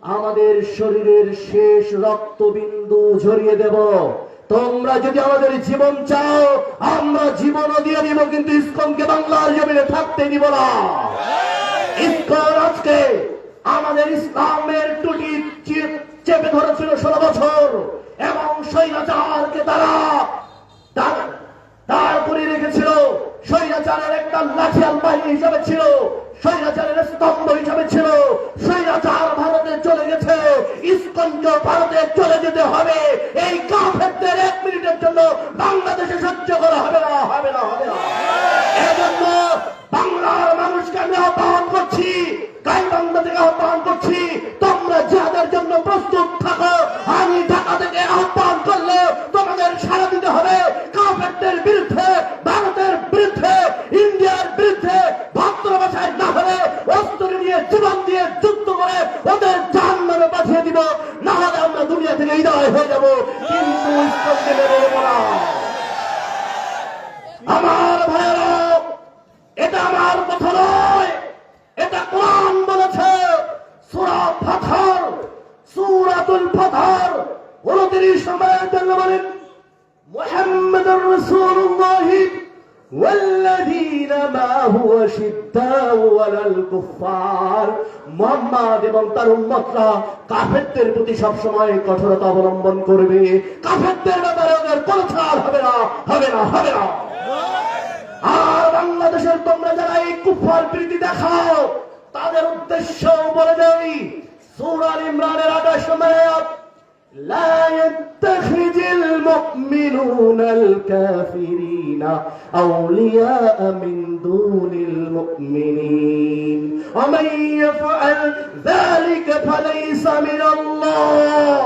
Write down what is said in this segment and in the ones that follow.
আমাদের শরীরের শেষ রক্তবিন্দু ঝরিয়ে দেব। তোমরা যদি আমাদের জীবন চাও, আমরা জীবনও দিয়ে দিব, কিন্তু ইসকনকে বাংলার জমিনে থাকতে দিব না। ইসকন আজকে আমাদের ইসলামের টুটি চেপে ধরেছিল ষোলো বছর, এবং স্বৈরাচারকে তার- স্বৈরাচারের একটা বাহিনী হিসাবে ছিল, স্বৈরাচারের স্তম্ভ হিসাবে ছিল। স্বৈরাচার ভারতে চলে গেছে ইস্কঞ্জ ভারতে চলে যেতে হবে। এই কাফেরদের এক মিনিটের জন্য বাংলাদেশে সহ্য করা হবে হবে না হবে না এজন্য বাংলার মানুষকে আমি আহ্বান করছি গাইবান্ধা থেকে আহ্বান করছি তোমরা যাদের জন্য প্রস্তুত থাকো আমি ঢাকা থেকে আহ্বান করলে তোমাদের সারা দিতে হবে কাফেরদের বিরুদ্ধে ভারতের বিরুদ্ধে ইন্ডিয়ার বিরুদ্ধে ভদ্র ভাষায় না হলে অস্ত্র নিয়ে জীবন দিয়ে যুদ্ধ করে ওদের জান নামে পাঠিয়ে দিব না হলে আমরা দুনিয়া থেকে হৃদয় হয়ে যাব কিন্তু ইসলামকে মেনে নেব না আমার ভাইয়েরা এটা আমার কথা নয় এটা কোরআন বলেছে সূরা ফাতর সূরাতুল ফাতর 29 নম্বরের জন্য বলেন মুহাম্মাদুর রাসূলুল্লাহ والذين معه شداء على الكفار মুহাম্মদ এবং তার উম্মতরা কাফেরদের প্রতি সব সময় কঠোরতা অবলম্বন করবে কাফেরদের ব্যাপারে ওদের কোনো ছাড় হবে না হবে না হবে না আর বাংলাদেশের তোমরা যারা এই কুফার প্রীতি দেখাও তাদের উদ্দেশ্য বলে দেই সূরার ইমরানের 28 নম্বর আয়াত لا يتخذ المؤمنون الكافرين أولياء من دون المؤمنين ومن يفعل ذلك فليس من الله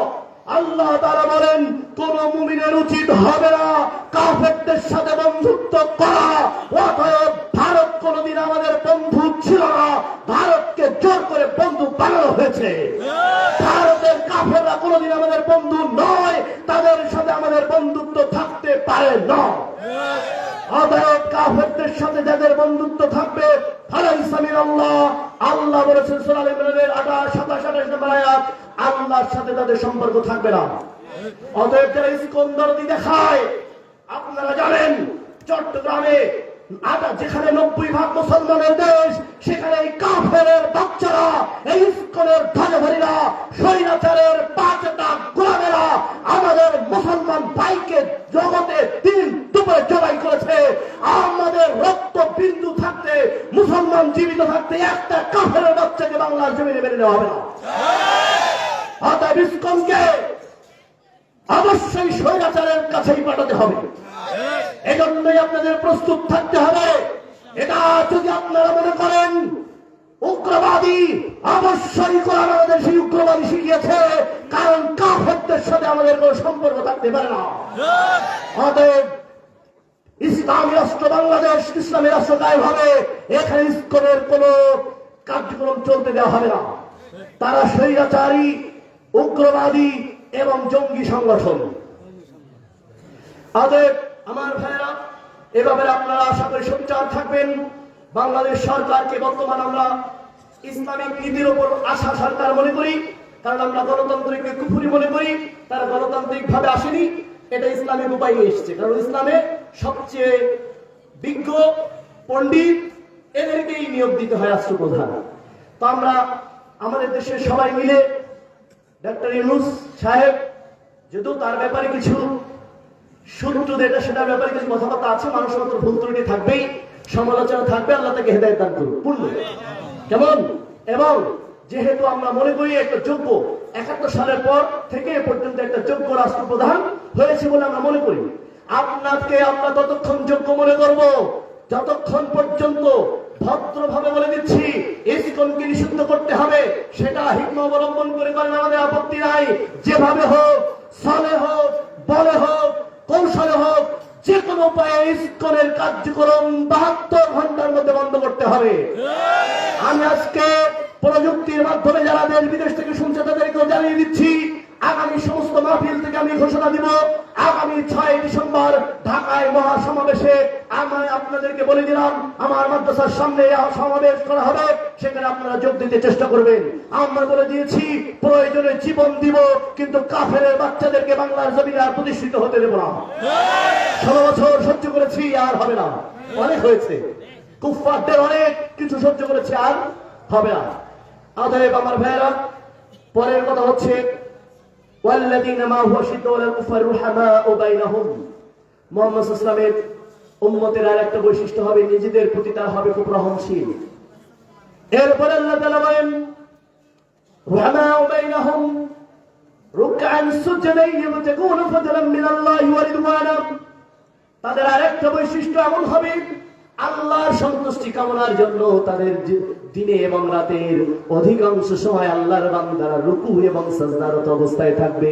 আল্লাহ তারা বলেন কোন মুমিনের উচিত হবে না কাফেরদের সাথে বন্ধুত্ব করা বন্ধু বানানো হয়েছে। ভারতের কাফেররা কোনদিন আমাদের বন্ধু নয়, তাদের সাথে আমাদের বন্ধুত্ব থাকতে পারে না। কাফেরদের সাথে যাদের বন্ধুত্ব থাকবে সম্পর্ক থাকবে না। অতএব দেখায়, আপনারা জানেন, চট্টগ্রামে আটা যেখানে নব্বই ভাগ মুসলমানের দেশ, সেখানে এই কাফের বাচ্চারা, এই ইস্কনের ধ্বজধারীরা স্বৈরাচারের পাঁচটা গোলামেরা আমাদের মুসলমান ভাইকে জগতে দিন দুপুরে জবাই করেছে। আমাদের রক্ত বিন্দু থাকতে, মুসলমান জীবিত থাকতে একটা কাফের বাচ্চাকে বাংলার জমিনে মেনে নেওয়া হবে না। অতএব ইস্কনকে অবশ্যই স্বৈরাচারের কাছেই পাঠাতে হবে। এজন্যই আপনাদের প্রস্তুত থাকতে হবে। এটা যদি আপনারা মনে করেন, উগ্রবাদী অবশ্যই কোরআন আমাদের সেই উগ্রবাদী শিখিয়েছে, কারণ কাফেরদের সাথে আমাদের কোনো সম্পর্ক থাকতে পারে না। অতএব ইসলামী রাষ্ট্র বাংলাদেশ, ইসলামী রাষ্ট্র গায়ে হবে, এখানে ইস্কনের কোন কার্যক্রম চলতে দেওয়া হবে না। তারা স্বৈরাচারী, উগ্রবাদী এবং জঙ্গি সংগঠন। অতএব আমার ভাইয়েরা, এভাবে আপনারা আশা করি সোচ্চার থাকবেন। বাংলাদেশ সরকারকে বর্তমান আমরা ইসলামিক নীতির উপর আশা সরকার মনে করি, কারণ আমরা গণতান্ত্রিক কুফুরি মনে করি, তারা গণতান্ত্রিক ভাবে আসেনি, এটা ইসলামিক উপায়ে এসেছে। কারণ ইসলামে সবচেয়ে বিজ্ঞ পণ্ডিত, এদেরকেই নিয়োগ দিতে হয় রাষ্ট্রপ্রধান। তো আমরা আমাদের দেশের সবাই মিলে ডাক্তার ইউনুস সাহেব, যদিও তার ব্যাপারে কিছু এটা সেটার ব্যাপারে কিছু কথাবার্তা আছে মানুষ মাত্র ভুল ত্রুটি থাকবেই, সমালোচনা থাকবে, আল্লাহ তাকে দান করুন পূর্ণ কেমন? এবং যেহেতু আমরা মনে করি একটা যোগ্য, একাত্তর সালের পর থেকে পর্যন্ত একটা যোগ্য রাষ্ট্রপ্রধান হয়েছে বলে আমরা মনে করি। আপনাকে আমরা ততক্ষণ যোগ্য মনে করব, যতক্ষণ পর্যন্ত ভদ্রভাবে বলে দিচ্ছি, ইসকনকে নিষিদ্ধ করতে হবে, সেটা হিকম অবলম্বন করে করেন আমাদের আপত্তি নাই। যেভাবে হোক, সালে হোক, বলে হোক কৌশলে হোক যে কোনো উপায়ে ইস্কনের কার্যক্রম বাহাত্তর ঘণ্টার মধ্যে বন্ধ করতে হবে। আমি আজকে প্রযুক্তির মাধ্যমে যারা দেশ বিদেশ থেকে শুনছে তাদেরকেও জানিয়ে দিচ্ছি মাহফিল থেকে আমি ঘোষণা দিব, আগামী ছয় ডিসেম্বর ঢাকায় মহাসমাবেশে আমি আপনাদেরকে বলে দিলাম, আমার মাদ্রাসার সামনে সমাবেশ করা হবে, সেখানে আপনারা যোগ দিতে চেষ্টা করবেন। আমরা বলে দিয়েছি, প্রয়োজনে জীবন দিব, কিন্তু কাফের বাচ্চাদেরকে বাংলার জমিনে আর প্রতিষ্ঠিত হতে দেব না। ষোলো বছর সহ্য করেছি, আর হবে না। অনেক হয়েছে। কুফফারদের অনেক কিছু সহ্য করেছে, আর হবে না। অতএব আমার ভাইয়েরা, পরের কথা হচ্ছে والذين ما هو شد ولا الكفار رحماء بينهم মোহাম্মদ ইসলামের উম্মতের আর একটা বৈশিষ্ট্য হবে নিজেদের প্রতি তার হবে খুব রহমশীল এরপরে আল্লাহ তাআলা বলেন رحماء بينهم ركعا سجدا يبتغون فضلا من الله ورضوانا তাদের আরেকটা বৈশিষ্ট্য এমন হবে আল্লাহর সন্তুষ্টি কামনার জন্য তাদের যে- দিনে এবং রাতের অধিকাংশ সময় আল্লাহর বান্দারা রুকু এবং সাজদারত অবস্থায় থাকবে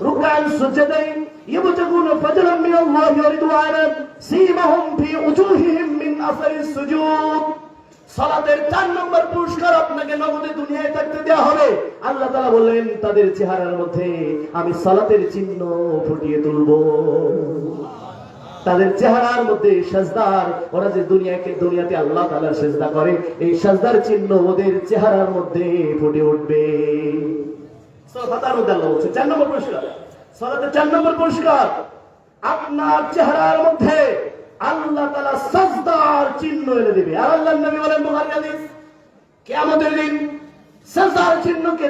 রুকান সুজদাইন يبتغون فضلا من الله ورضوانا سيمهم في وجوههم من اثر السجود সালাতের চার নম্বর পুরস্কার আপনাকে নগদে দুনিয়ায় থাকতে দেওয়া হবে আল্লাহ তাআলা বললেন তাদের চেহারার মধ্যে আমি সালাতের চিহ্ন ফুটিয়ে তুলবো তাদের চেহারার মধ্যে সাজদার, ওরা যে দুনিয়াকে, দুনিয়াতে আল্লাহ তাআলার সেজদা করে, এই সাজদার চিহ্ন ওদের চেহারার মধ্যে ফুটে উঠবে। আল্লাহ চার নম্বর চার নম্বর আপনার চেহারার মধ্যে আল্লাহ সাজদার চিহ্ন এনে সাজদার চিহ্নকে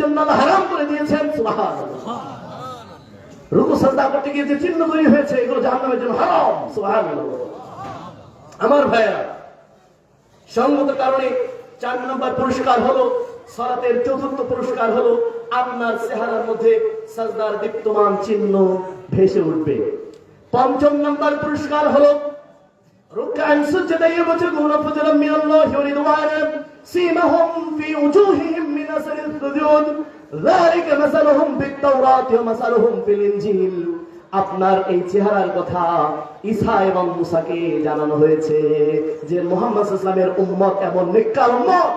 জন্য আল্লাহ হারাম করে দিয়েছেন। রুকু সাজদা করতে গিয়ে যে হয়েছে, এগুলো জাহান্নামের জন্য হারাম। সুবহানাল্লাহ। আমার ভাইয়া সঙ্গত কারণে চার নম্বর পুরস্কার হলো চতুর্থ পুরস্কার হলো, আপনার চেহারার মধ্যে সাজদার দীপ্তমান চিহ্ন ভেসে উঠবে। পঞ্চম নম্বর পুরস্কার হলো, রুকান সুজদাইয়ে বচে গুণ ফজলাম মিনাল্লাহি ওয়া ফি উজুহিহিম اثر السجود ذلك مثلهم بالتوراة ومثلهم في الانجيل আপনার এই চেহারার কথা ঈসা এবং মুসাকে জানানো হয়েছে যে মোহাম্মদ ইসলামের উম্মত এমন নিকাল উম্মত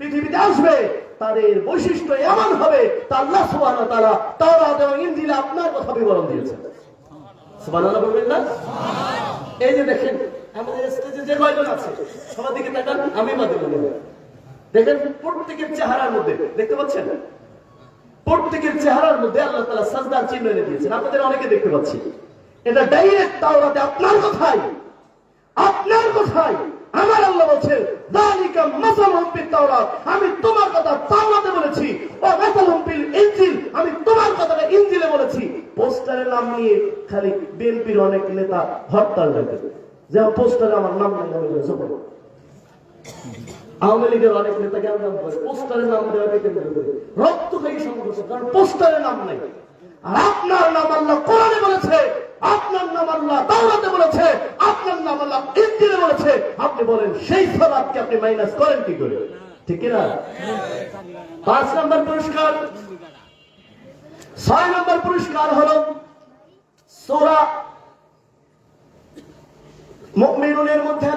পৃথিবীতে আসবে তাদের বৈশিষ্ট্য এমন হবে তা আল্লাহ সুবহানাহু ওয়া তাআলা তাওরাত এবং ইনজিলে আপনার কথা বিবরণ দিয়েছেন সুবহানাল্লাহ বলবেন না এই যে দেখেন আমাদের স্টেজে যে কয়জন আছে সবার দিকে তাকান আমি বাদে বলি দেখেন প্রত্যেকের চেহারার মধ্যে, দেখতে পাচ্ছেন? প্রত্যেকের চেহারার মধ্যে আল্লাহ তাআলা সাজদার চিহ্ন এনে দিয়েছেন। আপনাদের অনেকে দেখতে পাচ্ছি। এটা ডাইরেক্ট তাওরাতে আপনার কথাই। আপনার কথাই। আমার আল্লাহ বলছে যালিকা মাসালুম ফিত তাওরাত। আমি তোমার কথা তাওরাতে বলেছি। ও মাসালুম ফিল ইনজিল। আমি তোমার কথাটা ইঞ্জিলে বলেছি। পোস্টারে নাম নিয়ে খালি বিএনপির অনেক নেতা হরতাল ডাকে। যেমন পোস্টারে আমার নাম নাই, আমি আওয়ামী লীগের অনেক নেতা কেন নাম রক্ত সংঘর্ষ কারণ পোস্টারে নাম নাই। আপনার নাম আল্লাহ কোরআনে বলেছে, আপনার নাম আল্লাহ তাওরাতে বলেছে, আপনার নাম আল্লাহ বলেছে। আপনি বলেন, সেই সালাতকে আপনি মাইনাস করেন কি করে? ঠিক না পাঁচ নম্বর পুরস্কার। ছয় নম্বর পুরস্কার হলো সূরা মুমিনুনের মধ্যে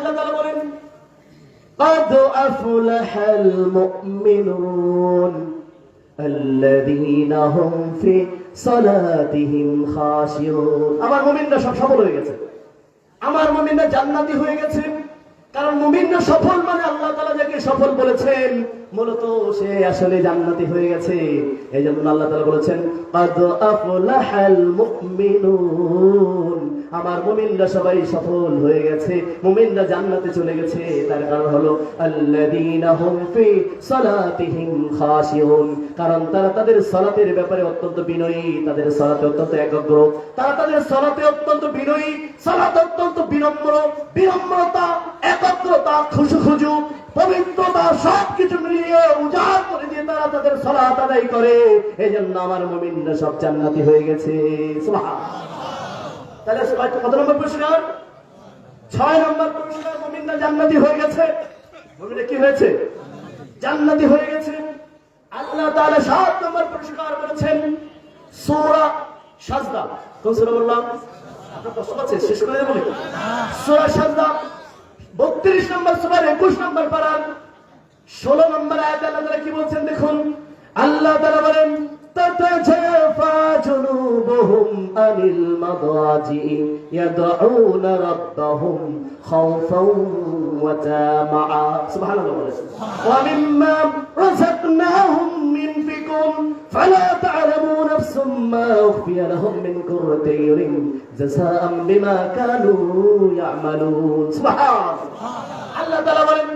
قد أفلح المؤمنون الذين هم في صلاتهم خاشعون আমার মুমিনরা সব সফল হয়ে গেছে আমার মুমিনরা জান্নাতি হয়ে গেছে কারণ মুমিনরা সফল মানে আল্লাহ তাআলা যাকে সফল বলেছেন মূলত সে আসলে জান্নাতি হয়ে গেছে এই জন্য আল্লাহ তাআলা বলেছেন قد أفلح المؤمنون আমার মুমিনরা সবাই সফল হয়ে গেছে। মুমিনরা জান্নাতে চলে গেছে। তার কারণ হলো কারণ তারা তাদের সালাতের ব্যাপারে অত্যন্ত বিনয়ী। তাদের সালাতে অত্যন্ত একাগ্র। তারা তাদের সালাতে অত্যন্ত বিনয়ী। সালাত অত্যন্ত বিনম্র। বিনম্রতা, একাগ্রতা, খুশুখুজু, পবিত্রতা সবকিছু মিলিয়ে উজাড় করে দিয়ে তারা তাদের সালাত আদায় করে। এই জন্য আমার মুমিনরা সব জান্নাতি হয়ে গেছে। সুবহানাল্লাহ। তাহলে কত- নম্বর পুরস্কার? ছয় নম্বর পুরস্কার মুমিনরা জান্নাতি হয়ে গেছে। মুমিনরা কি হয়েছে? জান্নাতি হয়ে গেছে। আল্লাহ তাআলা সাত নম্বর পুরস্কার বলেছেন সূরা সাজদা। কোন সূরা বললাম? শেষ করে দেবো নাকি? সূরা সাজদা। 32 নম্বর সূরার 21 নম্বর পারার ষোলো নম্বর আয়াত আল্লাহ তাআলা কি বলছেন দেখুন? আল্লাহ তাআলা বলেন تتجافى جنوبهم عن المضاجع يدعون ربهم خوفا وتامعا. سبحان الله ومما رزقناهم ينفقون فلا تعلم نفس ما أخفي لهم من كرة عين جزاء بما كانوا يعملون. سبحان الله. الله تعالى